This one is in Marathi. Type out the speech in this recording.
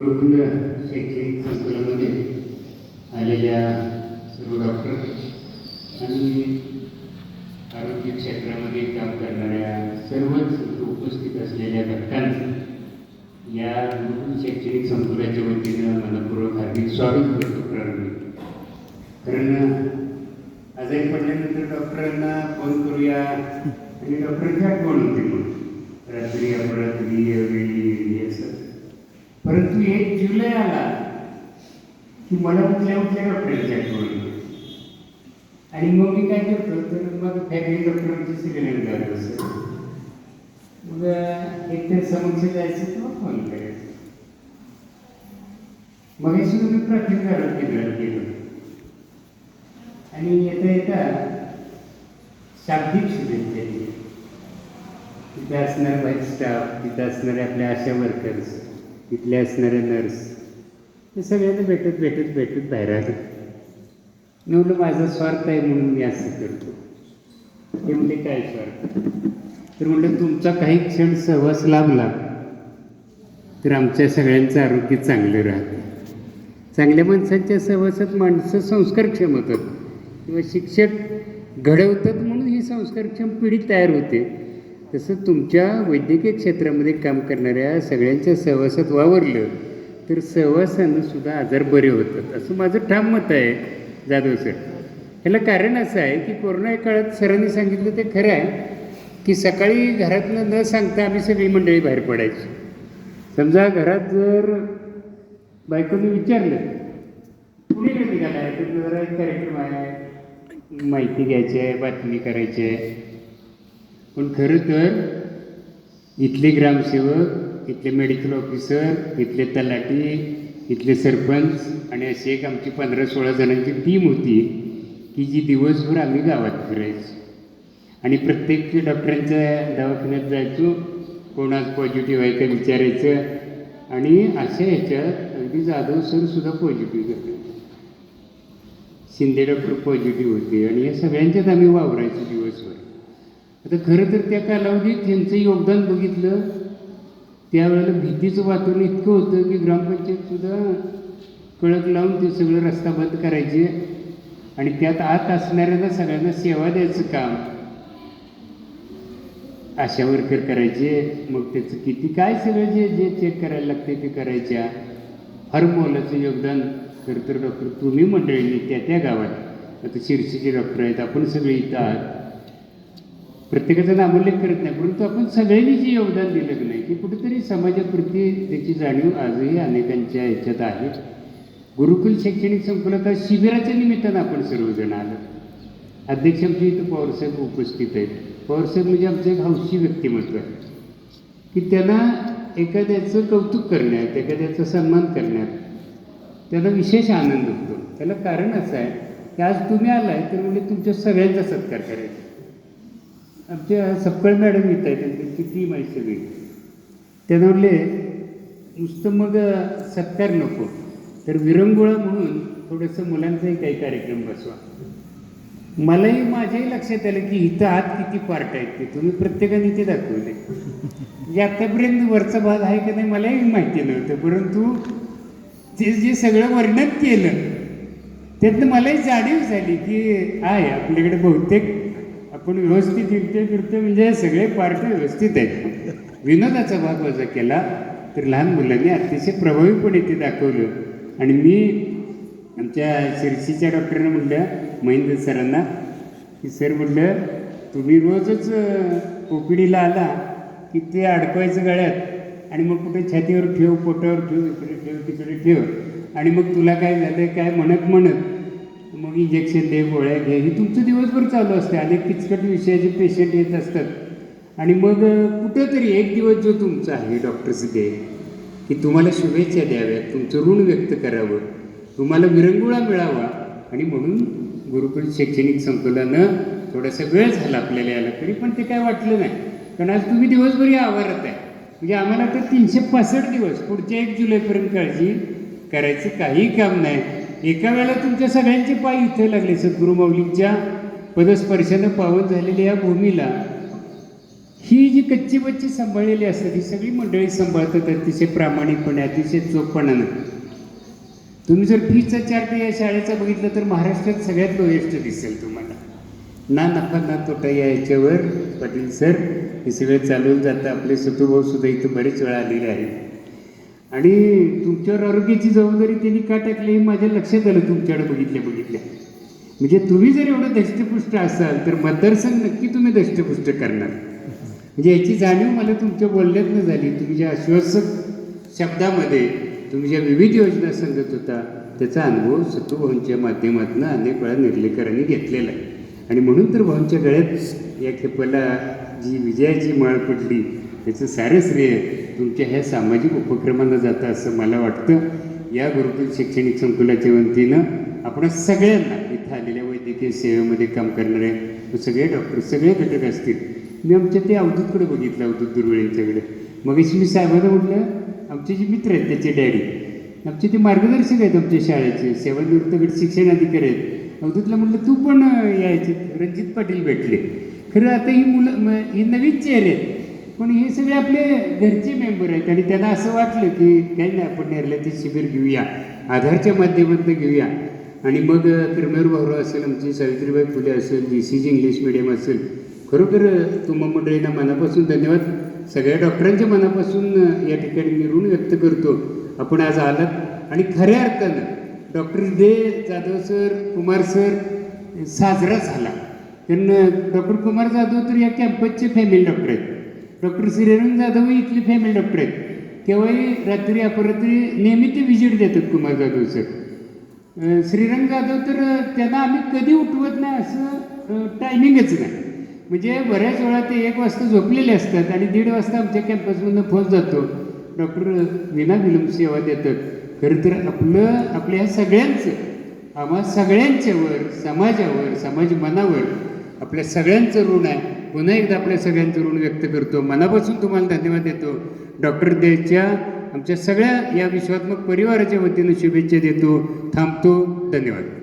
गुरुकुल शैक्षणिक संकुलामध्ये आलेल्या सर्व डॉक्टर आणि आरोग्य क्षेत्रामध्ये काम करणाऱ्या सर्वच इथं उपस्थित असलेल्या घटकांचं या गुरुकुल शैक्षणिक संकुलाच्या वतीनं मनपूर्वक हार्दिक स्वागत करतो प्रारंभी कारण आजारी पडल्यानंतर डॉक्टरांना फोन करूया आणि डॉक्टरांची आठवण होते मग रात्री अपरात्री वेळी असं परंतु एक जुलै आला की मला उठल्या उठल्या डॉक्टरांची होईल आणि मग मी काय करतो तर मग फॅमिली डॉक्टरांची सिलेंडर जात असतं. मग एक तर समक्ष जायचं किंवा फोन करायचं? मग सुद्धा मी प्राथमिक आरोग्य केंद्रात गेलो आणि येता येता शाब्दिक शुभेच्छा तिथे असणारे व्हाईट स्टाफ तिथे असणारे आपल्या आशा वर्कर्स तिथले असणारे नर्स हे सगळ्यांना भेटत भेटत भेटत बाहेर आलं. म्हटलं माझा स्वार्थ आहे म्हणून मी असं करतो. ते म्हणले काय स्वार्थ? तर म्हणलं तुमचा काही क्षण सहवास लाभला तर आमच्या सगळ्यांचं आरोग्य चांगलं राहतं. चांगल्या माणसांच्या सहवासात माणसं संस्कारक्षम होतात किंवा शिक्षक घडवतात म्हणून ही संस्कारक्षम पिढी तयार होते. तसं तुमच्या वैद्यकीय क्षेत्रामध्ये काम करणाऱ्या सगळ्यांच्या सहवासात वावरलं तर सहवासानं सुद्धा आजार बरे होतात. असं माझं ठाम मत आहे जाधव सर. ह्याला कारण असं आहे की कोरोना काळात सरांनी सांगितलं ते खरं आहे की सकाळी घरातनं न सांगता आम्ही सगळी मंडळी बाहेर पडायची. समजा घरात जर बायकोने विचारलं कुणी कधी निघाला आहे तर जरा एक कार्यक्रम आहे माहिती घ्यायची आहे बातमी करायची आहे. पण खरं तर इथले ग्रामसेवक इथले मेडिकल ऑफिसर इथले तलाठी इथले सरपंच आणि अशी एक आमची पंधरा सोळा जणांची टीम होती की जी दिवसभर आम्ही गावात फिरायचो. आणि प्रत्येक डॉक्टरांच्या दवाखान्यात जायचो कोणाच पॉझिटिव्ह आहे का विचारायचं आणि अशा ह्याच्यात अगदी जाधव सरसुद्धा पॉझिटिव्ह झाले. शिंदे डॉक्टर पॉझिटिव्ह होते आणि या सगळ्यांच्यात आम्ही वावरायचो दिवसभर. आता खरं तर त्या कालावधीत त्यांचं योगदान बघितलं त्यावेळेला भीतीचं वातावरण इतकं होतं की ग्रामपंचायतसुद्धा कळक लावून ते सगळं रस्ता बंद करायचे. आणि त्यात आत असणाऱ्यांना सगळ्यांना सेवा द्यायचं काम. आशा वर्कर करायचे. मग त्याचं किती काय सगळं जे जे चेक करायला लागते ते करायच्या. हर मोलाचं योगदान खरं तर डॉक्टर तुम्ही मंडळींनी त्या त्या गावात. आता शिरशीचे डॉक्टर आहेत आपण सगळे इथं आहात. प्रत्येकाचा अमूल्य करत नाही परंतु आपण सगळ्यांनी जे योगदान दिलं की नाही की कुठेतरी समाजाप्रती त्याची जाणीव आजही अनेकांच्या ह्याच्यात आहे. गुरुकुल शैक्षणिक संकुलात शिबिराच्या निमित्तानं आपण सर्वजण आलो. अध्यक्ष आमच्या इथं पवारसाहेब उपस्थित आहेत. पवारसाहेब म्हणजे आमचं एक हौशी व्यक्तिमत्व आहे. की त्यांना एखाद्याचं कौतुक करण्यात एखाद्याचा सन्मान करण्यात त्याला विशेष आनंद होतो. त्याला कारण असं आहे की आज तुम्ही आलाय तर म्हणजे तुमच्या सगळ्यांचा सत्कार करायचा. आमच्या सपकाळ मॅडम येत आहे त्यांची टीम आहे सगळी त्यांना म्हणले नुसतं मग सत्कार नको तर विरंगुळा म्हणून थोडंसं मुलांचाही काही कार्यक्रम बसवा. मलाही माझ्याही लक्षात आलं की इथं आत किती पार्ट आहेत ते तुम्ही प्रत्येकाने ते दाखवले. म्हणजे आत्तापर्यंत वरचा भाग आहे का नाही मलाही माहिती नव्हतं परंतु ते जे सगळं वर्णन केलं त्यातनं मलाही जाणीव झाली की आहे आपल्याकडे बहुतेक आपण व्यवस्थित युक्ती फिरते म्हणजे सगळे पार्ट व्यवस्थित आहेत. विनोदाचा भाग वजा केला तर लहान मुलांनी अतिशय प्रभावीपणे ते दाखवलं. आणि मी आमच्या शिरशीच्या डॉक्टरांना म्हटलं महेंद्र सरांना की सर म्हटलं तुम्ही रोजच ओपीडीला आला की ते अडकवायचं गळ्यात आणि मग कुठे छातीवर ठेव पोटावर ठेव इकडे ठेव तिकडे ठेव आणि मग तुला काय झालं काय म्हणत म्हणत मग इंजेक्शन दे गोळ्या घे. ही तुमचं दिवसभर चालू असते. अनेक किचकट विषयाचे पेशंट येत असतात. आणि मग कुठंतरी एक दिवस जो तुमचा आहे डॉक्टर्स डे की तुम्हाला शुभेच्छा द्याव्यात. तुमचं ऋण व्यक्त करावं. तुम्हाला विरंगुळा मिळावा. आणि म्हणून गुरुकुल शैक्षणिक संकुलानं थोडासा वेळ झाला आपल्याला याला तरी पण ते काय वाटलं नाही. कारण आज तुम्ही दिवसभर या आवारात आहे. म्हणजे आम्हाला तर तीनशे पासष्ट दिवस पुढच्या एक जुलैपर्यंत काळजी करायचं काही काम नाही. एका वेळेला तुमच्या सगळ्यांचे पाय इथे लागले सद्गुरु माऊलींच्या पदस्पर्शानं पावन झालेल्या या भूमीला. ही जी कच्ची बच्ची सांभाळलेली असतात ही सगळी मंडळी सांभाळतात अतिशय प्रामाणिकपणे अतिशय चोखपणानं. तुम्ही जर फीचा चार्ट या शाळेचा बघितलं तर महाराष्ट्रात सगळ्यात लोएस्ट दिसेल तुम्हाला. ना नफा ना तोटा या याच्यावर पाटील सर हे सगळं चालवून जातं. आपले सतुभाऊ सुद्धा इथं बरेच वेळा आलेले आहेत. आणि तुमच्यावर आरोग्याची जबाबदारी त्यांनी का टाकली हे माझ्या लक्षात आलं तुमच्याकडे बघितल्या बघितल्या. म्हणजे तुम्ही जर एवढं दष्टपुष्ट असाल तर मतदारसंघ नक्की तुम्ही दष्टपुष्ट करणार. म्हणजे याची जाणीव मला तुमच्या बोलण्यातनं झाली. तुम्ही ज्या आश्वासक शब्दामध्ये तुम्ही ज्या विविध योजना सांगत होता त्याचा अनुभव सत्तूभाऊंच्या माध्यमातून अनेक वेळा निर्लेकरांनी घेतलेला आहे. आणि म्हणून तर भाऊंच्या गळ्यात या खेपाला जी विजयाची माळ पडली त्याचं सारं श्रेय तुमच्या ह्या सामाजिक उपक्रमांना जातं असं मला वाटतं. या गुरुकुल शैक्षणिक संकुलाच्या वतीनं आपण सगळ्यांना इथं आलेल्या वैद्यकीय सेवेमध्ये काम करणाऱ्या सगळे डॉक्टर सगळे घटक असतील. मी आमच्या ते अवधूतकडे बघितलं अवधूत दुर्वेळींच्याकडे. मग मी साहेबांना म्हटलं आमचे जे मित्र आहेत त्याचे डॅडी आमचे ते मार्गदर्शक आहेत आमच्या शाळेचे सेवानिवृत्त गट शिक्षण अधिकारी आहेत. अवधूतला म्हटलं तू पण यायचे. रणजित पाटील भेटले. खरं आता ही मुलं म- ही नवीन चेहरे आहेत. पण हे सगळे आपले घरचे मेंबर आहेत आणि त्यांना असं वाटलं की काही नाही आपण नेरल्याचे शिबिर घेऊया आधारच्या माध्यमातून घेऊया. आणि मग किरमेर भाऊ असेल आमची सावित्रीबाई फुले असेल G C G English medium असेल खरोखर तुम्हा मंडळींना मनापासून धन्यवाद. सगळ्या डॉक्टरांच्या मनापासून या ठिकाणी मी ऋण व्यक्त करतो. आपण आज आलात आणि खऱ्या अर्थानं डॉक्टर दे जाधव सर कुमार सर साजरा झाला. कारण डॉक्टर कुमार जाधव तर या कॅम्पसचे फॅमिली डॉक्टर आहेत. डॉक्टर श्रीरंग जाधव ही इथले फॅमिली डॉक्टर आहेत. तेव्हाही रात्री अपरात्री नेहमी ते व्हिजिट देतात कुमार जाधव सर श्रीरंग जाधव तर त्यांना आम्ही कधी उठवत नाही असं टायमिंगच नाही. म्हणजे बऱ्याच वेळा ते एक वाजता झोपलेले असतात आणि दीड वाजता आमच्या कॅम्पसमधनं फोन जातो. डॉक्टर विना विलंब सेवा देतात. खरं तर आपलं आपल्या सगळ्यांचं आम्हा सगळ्यांच्यावर समाजावर समाज मनावर आपल्या सगळ्यांचं ऋण आहे. पुन्हा एकदा आपल्या सगळ्यांचं ऋण व्यक्त करतो. मनापासून तुम्हाला धन्यवाद देतो. डॉक्टर देच्या आमच्या सगळ्या या विश्वात्मक परिवाराच्या वतीनं शुभेच्छा देतो. थांबतो. धन्यवाद.